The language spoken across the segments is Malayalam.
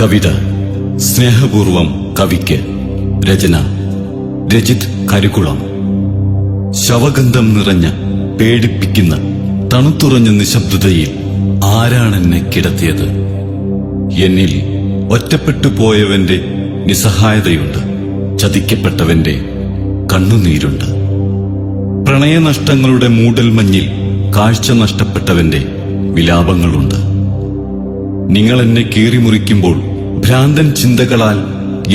കവിത. സ്നേഹപൂർവം കവിക്ക്. രചന. രജിത് കരിക്കുളം ശവഗന്ധം നിറഞ്ഞ പേടിപ്പിക്കുന്ന തണുത്തുറഞ്ഞ നിശബ്ദതയിൽ ആരാണെന്നെ കിടത്തിയത്? എന്നിൽ ഒറ്റപ്പെട്ടു പോയവന്റെ നിസ്സഹായതയുണ്ട്. ചതിക്കപ്പെട്ടവന്റെ കണ്ണുനീരുണ്ട്. പ്രണയനഷ്ടങ്ങളുടെ മൂടൽമഞ്ഞിൽ കാഴ്ച നഷ്ടപ്പെട്ടവന്റെ വിലാപങ്ങളുണ്ട്. നിങ്ങൾ എന്നെ കീറിമുറിക്കുമ്പോൾ ഭ്രാന്തൻ ചിന്തകളാൽ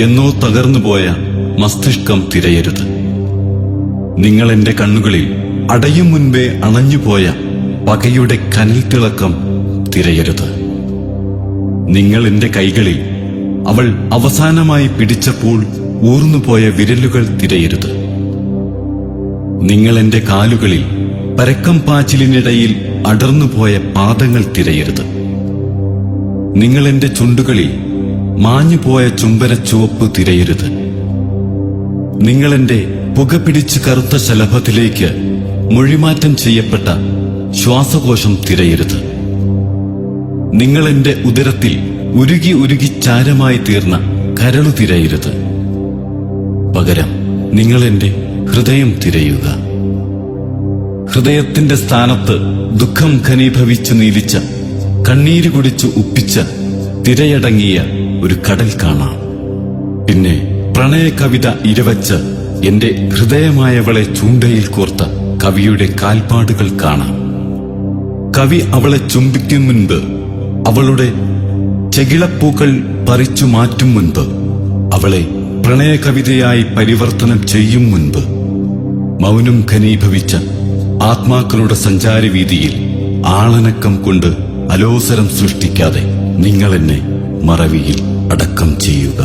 എന്നോ തകർന്നുപോയ മസ്തിഷ്കം തിരയരുത്. നിങ്ങൾ എന്റെ കണ്ണുകളിൽ അടയും മുൻപേ അണഞ്ഞുപോയ പകയുടെ കനൽ തിളക്കം തിരയരുത്. നിങ്ങൾ എന്റെ കൈകളിൽ അവൾ അവസാനമായി പിടിച്ചപ്പോൾ ഊർന്നുപോയ വിരലുകൾ തിരയരുത്. നിങ്ങൾ എന്റെ കാലുകളിൽ പരക്കം പാച്ചിലിനിടയിൽ അടർന്നുപോയ പാദങ്ങൾ തിരയരുത്. നിങ്ങൾ എന്റെ ചുണ്ടുകളിൽ മാഞ്ഞുപോയ ചുംബന ചുവപ്പ് തിരയരുത്. നിങ്ങൾ എന്റെ പുക പിടിച്ച് കറുത്ത ശലഭത്തിലേക്ക് മൊഴിമാറ്റം ചെയ്യപ്പെട്ട ശ്വാസകോശം തിരയരുത്. നിങ്ങൾ എന്റെ ഉദരത്തിൽ ഉരുകി ഉരുകി ചാരമായി തീർന്ന കരളു തിരയരുത്. പകരം നിങ്ങൾ എന്റെ ഹൃദയം തിരയുക. ഹൃദയത്തിന്റെ സ്ഥാനത്ത് ദുഃഖം ഖനീഭവിച്ചു നീലിച്ച കണ്ണീര് കുടിച്ച് ഉപ്പിച്ച തിരയടങ്ങിയ ഒരു കടൽ കാണാം. പിന്നെ പ്രണയ കവിത ഇരവച്ച് എന്റെ ഹൃദയമായവളെ ചൂണ്ടയിൽ കോർത്ത കവിയുടെ കാൽപ്പാടുകൾ കാണാം. കവി അവളെ ചുംബിക്കും മുൻപ് അവളുടെ ചെകിളപ്പൂക്കൾ പറിച്ചു മാറ്റും മുൻപ് അവളെ പ്രണയ കവിതയായി പരിവർത്തനം ചെയ്യും മുൻപ് മൗനം ഘനീഭവിച്ച ആത്മാക്കളുടെ സഞ്ചാരവീതിയിൽ ആളനക്കം കൊണ്ട് അലോസരം സൃഷ്ടിക്കാതെ നിങ്ങൾ എന്നെ മറവിയിൽ അടക്കം ചെയ്യുക.